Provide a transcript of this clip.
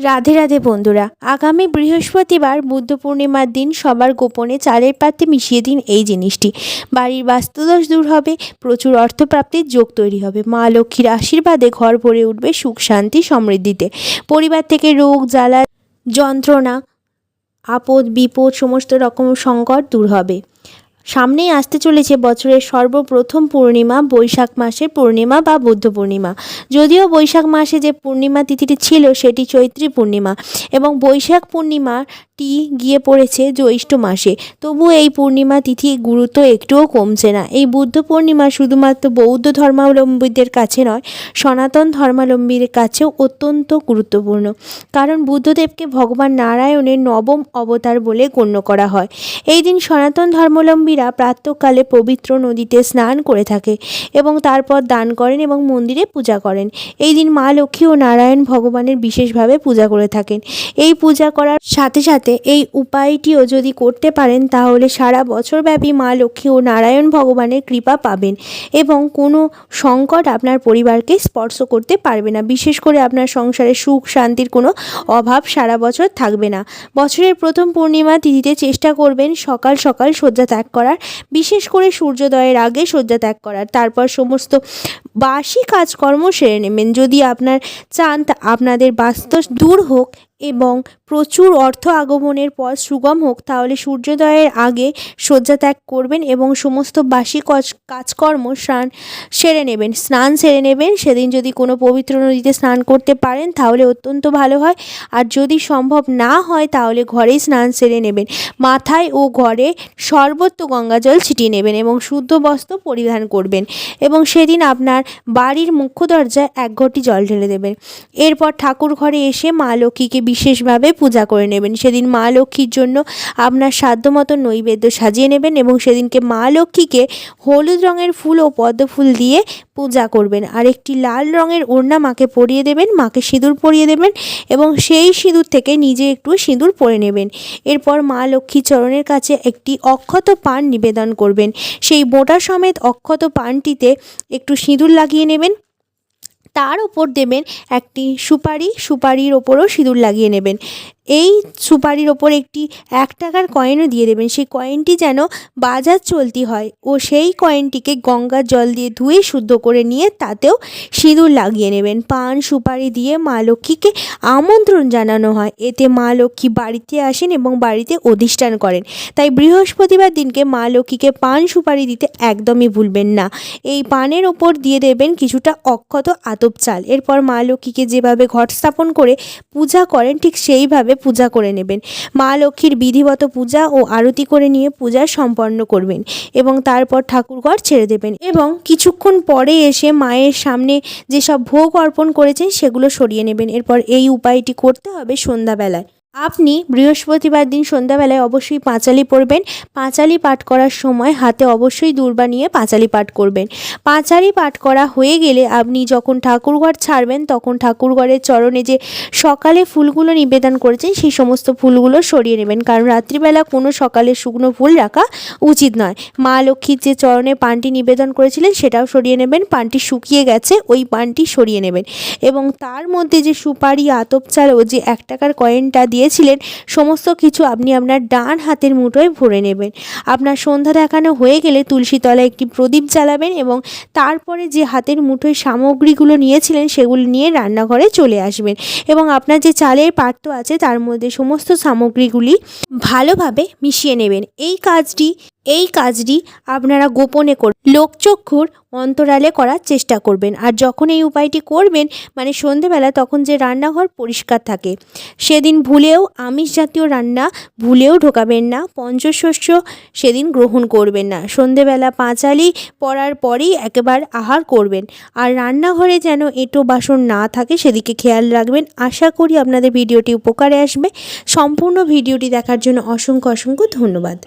রাধে রাধে বন্ধুরা, আগামী বৃহস্পতিবার বুদ্ধ পূর্ণিমার দিন সবার গোপনে চালের পাত্রে মিশিয়ে দিন এই জিনিসটি। বাড়ির বাস্তুদোষ দূর হবে, প্রচুর অর্থপ্রাপ্তির যোগ তৈরি হবে। মা লক্ষ্মীর আশীর্বাদে ঘর ভরে উঠবে সুখ, শান্তি, সমৃদ্ধিতে। পরিবার থেকে রোগ, জ্বালা, যন্ত্রণা, আপদ, বিপদ, সমস্ত রকম সংকট দূর হবে। সামনেই আসতে চলেছে বছরের সর্বপ্রথম পূর্ণিমা, বৈশাখ মাসের পূর্ণিমা বা বুদ্ধ পূর্ণিমা। যদিও বৈশাখ মাসে যে পূর্ণিমা তিথিটি ছিল সেটি চৈত্রী পূর্ণিমা এবং বৈশাখ পূর্ণিমাটি গিয়ে পড়েছে জ্যৈষ্ঠ মাসে। তবু এই পূর্ণিমা তিথি গুরুত্ব একটুও কমছে না। এই বুদ্ধ পূর্ণিমা শুধুমাত্র বৌদ্ধ ধর্মাবলম্বীদের কাছে নয়, সনাতন ধর্মাবলম্বীর কাছেও অত্যন্ত গুরুত্বপূর্ণ। কারণ বুদ্ধদেবকে ভগবান নারায়ণের নবম অবতার বলে গণ্য করা হয়। এই দিন সনাতন ধর্মাবলম্বীরা প্রাতঃকালে পবিত্র নদীতে স্নান করে থাকে এবং তারপর দান করেন এবং মন্দিরে পূজা করেন। এই দিন মা লক্ষ্মী ও নারায়ণ ভগবানের বিশেষভাবে পূজা করে থাকেন। এই পূজা করার সাথে সাথে এই উপায়টিও যদি করতে পারেন, তাহলে সারা বছরব্যাপী মা লক্ষ্মী ও নারায়ণ ভগবানের কৃপা পাবেন এবং কোনো সংকট আপনার পরিবারকে স্পর্শ করতে পারবে না। বিশেষ করে আপনার সংসারে সুখ, শান্তির কোনো অভাব সারা বছর থাকবে না। বছরের প্রথম পূর্ণিমা তিথিতে চেষ্টা করবেন সকাল সকাল শয্যা ত্যাগ করার, বিশেষ করে সূর্যোদয়ের আগে শয্যা ত্যাগ করার। তারপর সমস্ত বাসি কাজকর্ম সেরে নেবেন। যদি আপনার চান আপনাদের বাস্তু দূর হোক এবং প্রচুর অর্থ আগমনের পথ সুগম হোক, তাহলে সূর্যোদয়ের আগে শয্যা ত্যাগ করবেন এবং সমস্ত বাসি কাজকর্ম স্নান সেরে নেবেন। স্নান সেরে নেবেন, সেদিন যদি কোনো পবিত্র নদীতে স্নান করতে পারেন, তাহলে অত্যন্ত ভালো হয়। আর যদি সম্ভব না হয়, তাহলে ঘরেই স্নান সেরে নেবেন। মাথায় ও ঘরে সর্বত্র গঙ্গা জল ছিটিয়ে নেবেন এবং শুদ্ধ বস্ত্র পরিধান করবেন এবং সেদিন আপনার বাড়ির মুখ্য দরজায় এক ঘটি জল ঢেলে দেবেন। এরপর ঠাকুর ঘরে এসে মা লক্ষ্মীকে বিশেষভাবে পূজা করে নেবেন। সেদিন মা লক্ষ্মীর জন্য আপনার সাধ্যমতো নৈবেদ্য সাজিয়ে নেবেন এবং সেদিনকে মা লক্ষ্মীকে হলুদ রঙের ফুল ও পদ্ম ফুল দিয়ে পূজা করবেন। আর একটি লাল রঙের ওড়না মাকে পরিয়ে দেবেন, মাকে সিঁদুর পরিয়ে দেবেন এবং সেই সিঁদুর থেকে নিজে একটু সিঁদুর পরে নেবেন। এরপর মা লক্ষ্মী চরণের কাছে একটি অক্ষত পান নিবেদন করবেন। সেই বোঁটা সমেত অক্ষত পানটিতে একটু সিঁদুর লাগিয়ে নেবেন। তার ওপর দেবেন একটি সুপারি সুপারির ওপরও সিঁদুর লাগিয়ে নেবেন। এই সুপারির ওপর একটি এক টাকার কয়েনও দিয়ে দেবেন। সেই কয়েনটি যেন বাজার চলতি হয় ও সেই কয়েনটিকে গঙ্গার জল দিয়ে ধুয়ে শুদ্ধ করে নিয়ে তাতেও সিঁদুর লাগিয়ে নেবেন। পান সুপারি দিয়ে মা লক্ষ্মীকে আমন্ত্রণ জানানো হয়। এতে মা লক্ষ্মী বাড়িতে আসেন এবং বাড়িতে অধিষ্ঠান করেন। তাই বৃহস্পতিবার দিনকে মা লক্ষ্মীকে পান সুপারি দিতে একদমই ভুলবেন না। এই পানের ওপর দিয়ে দেবেন কিছুটা অক্ষত আতপ চাল। এরপর মা লক্ষ্মীকে যেভাবে ঘট স্থাপন করে পূজা করেন, ঠিক সেইভাবে পূজা করে নেবেন। মা লক্ষ্মীর বিধিবত পূজা ও আরতি করে নিয়ে পূজা সম্পন্ন করবেন এবং তারপর ঠাকুরঘর ছেড়ে দেবেন এবং কিছুক্ষণ পরে এসে মায়ের সামনে যেসব ভোগ অর্পণ করেছেন সেগুলো সরিয়ে নেবেন। এরপর এই উপায়টি করতে হবে সন্ধ্যাবেলায়। আপনি বৃহস্পতিবার দিন সন্ধ্যাবেলায় অবশ্যই পাঁচালি পড়বেন। পাঁচালি পাঠ করার সময় হাতে অবশ্যই দূর্বা নিয়ে পাঁচালি পাঠ করবেন। পাঁচালি পাঠ করা হয়ে গেলে আপনি যখন ঠাকুরঘর ছাড়বেন, তখন ঠাকুরঘরের চরণে যে সকালে ফুলগুলো নিবেদন করেছেন, সেই সমস্ত ফুলগুলো সরিয়ে নেবেন। কারণ রাত্রিবেলা কোনো সকালে শুকনো ফুল রাখা উচিত নয়। মা লক্ষ্মীর যে চরণে পানটি নিবেদন করেছিলেন, সেটাও সরিয়ে নেবেন। পানটি শুকিয়ে গেছে, ওই পানটি সরিয়ে নেবেন। এবং তার মধ্যে যে সুপারি, আতপ চাল ও যে এক টাকার কয়েনটা দিয়েছিলেন সমস্ত কিছু আপনি আপনার ডান হাতের মুঠোয় ভরে নেবেন। আপনার সন্ধ্যা দেখানো হয়ে গেলে তুলসী তলায় একটি প্রদীপ জ্বালাবেন এবং তারপরে যে হাতের মুঠোয় সামগ্রীগুলো নিয়েছিলেন, সেগুলো নিয়ে রান্নাঘরে চলে আসবেন এবং আপনার যে চালের পাত্র আছে, তার মধ্যে সমস্ত সামগ্রীগুলি ভালোভাবে মিশিয়ে নেবেন। এই কাজটি এই কাজটি আপনারা গোপনে কর, লোকচক্ষুর অন্তরালে করার চেষ্টা করবেন। আর যখন এই উপায়টি করবেন মানে সন্ধেবেলা তখন যে রান্নাঘর পরিষ্কার থাকে, সেদিন ভুলেও আমিষ জাতীয় রান্না ভুলেও ঢোকাবেন না, পঞ্চশস্য সেদিন গ্রহণ করবেন না। সন্ধেবেলা পাঁচালি পড়ার পরেই একেবার আহার করবেন। আর রান্নাঘরে যেন এঁটো বাসন না থাকে, সেদিকে খেয়াল রাখবেন। আশা করি আপনাদের ভিডিওটি উপকারে আসবে। সম্পূর্ণ ভিডিওটি দেখার জন্য অসংখ্য অসংখ্য ধন্যবাদ।